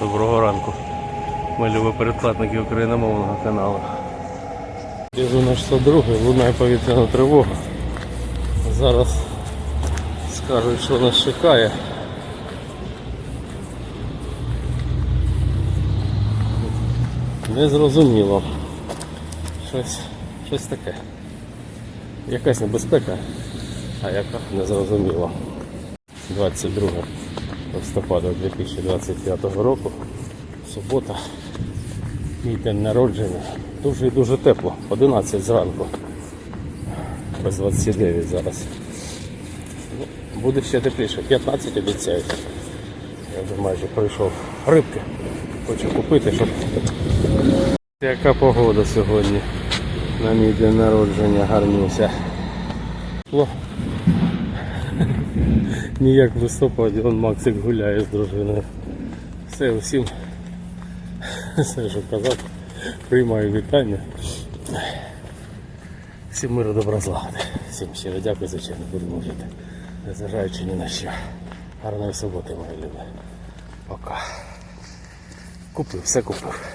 Доброго ранку. Ми любі передплатники україномовного каналу. Біжу на 102, лунає повітряна тривога. Зараз скажуть, що нас чекає. Незрозуміло. Щось, щось таке. Якась небезпека, а яка незрозуміло. 22 листопада 2025 року. Субота. Мій день народження. Дуже і дуже тепло. 11 зранку. Без 29 зараз. Ну, Буде ще тепліше. 15 обіцяють. Я вже майже пройшов рибки. Хочу купити, щоб. Яка погода сьогодні на мій день народження гарнюся. Тепло. Ніяк в листопаді он Максик гуляє з дружиною. Все, усім все, що казав, приймаю вітання. Всім миру добра злагоди. Всім щиро дякую, звичайно, будемо жити. Незважаючи ні на що. Гарної суботи, мої люди. Пока. Купив, все купив.